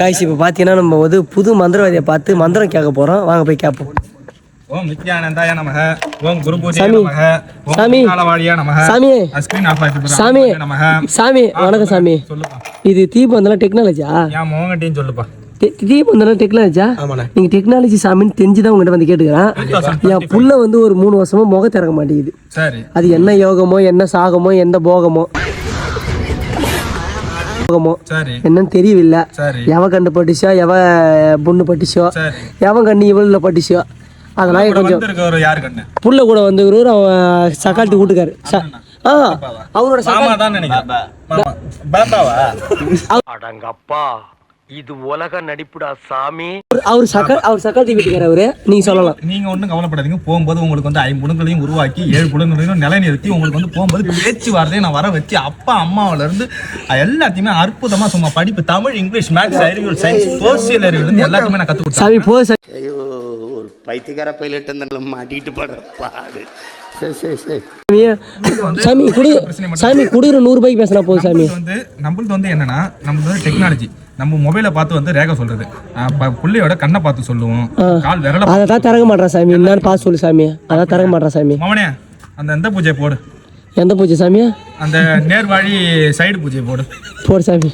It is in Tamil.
காய்ச்சி இப்போ பார்த்தீங்கன்னா நம்ம வந்து புது மந்திரவாதியை பார்த்து மந்திரம் கேட்க போகிறோம் வாங்க போய் கேட்போம். ஓம் நித்யானந்தாய நமக ஓம் குரு பூஜை சாமி. நமக ஓம் சாமி. காலவாழியா நமக சாமி. ஸ்கிரீன் ஆஃப் சாமி நமக. சாமி வணக்கம் சாமி. சொல்லுப்பா. இது தீபந்தெல்லாம் டெக்னாலஜியா என் மோகன்ட்டையும் சொல்லுப்பா. தீபந்தெல்லாம் டெக்னாலஜியா நீங்கள் டெக்னாலஜி சாமின்னு தெரிஞ்சு தான் உங்கள்கிட்ட வந்து கேட்டுக்கிறேன். என் புள்ள வந்து ஒரு மூணு வருஷமா முகம் திறக்க மாட்டேங்குது. சரி. அது என்ன யோகமோ என்ன சாகமோ எந்த போகமோ. போகமோ சரி. என்னன்னு தெரியவில்லை. சரி. எவ கண்டு பட்டுச்சோ எவ பொண்ணு பட்டுச்சோ எவன் கண்ணு இவளில் பட்டுச்சோ அதெல்லாம் கூட கொஞ்சம் வந்திருக்கவர் யாரு கண்ணு? புள்ள கூட வந்து அவன் சக்கால்ட்டி வீட்டுக்காரு. ச- ஆ அவரோட சக்கா அடங்கப்பா. இது உலக நடிப்புடா சாமி. அவர் சக்கா அவர் சக்கால்ட்டி வீட்டுக்காரு அவரு. நீங்க சொல்லலாம். நீங்க ஒண்ணும் கவலைப்படாதீங்க. போகும்போது உங்களுக்கு வந்து ஐம்புடங்களையும் உருவாக்கி ஏழு புடங்களையும் நிலைநிறுத்தி உங்களுக்கு வந்து போகும்போது பேச்சு வார்த்தையை நான் வர வச்சு அப்பா அம்மாவில இருந்து எல்லாத்தையுமே அற்புதமா சும்மா படிப்பு தமிழ் இங்கிலீஷ் மேத்ஸ் அறிவியல் சயின்ஸ் சோசியல் அறிவியல் இருந்து எல்லாத்தையுமே நான் கத்து கொடுத்தேன். சாமி போ சாமி. ஐயோ ஒரு பைத்தியக்கார பைலட் இருந்தாலும் மாட்டிட்டு படுற பாடு. சரி சரி சரி. சாமி குடு சாமி குடுக்குற நூறு ரூபாய்க்கு பேசினா போதும் சாமி. வந்து நம்மளுது வந்து என்னன்னா நம்மளுது வந்து டெக்னாலஜி நம்ம மொபைலை பார்த்து வந்து ரேகை சொல்றது. புள்ளையோட கண்ணை பார்த்து சொல்லுவோம். கால் விரல தான் திறக்க மாட்டேன் சாமி. என்னன்னு பார்த்து சொல்லு சாமி. அதான் திறக்க மாட்டேன் சாமி. மவனே அந்த எந்த பூஜை போடு? எந்த பூஜை சாமி? அந்த நேர்வாழி சைடு பூஜை போடு. போடு சாமி.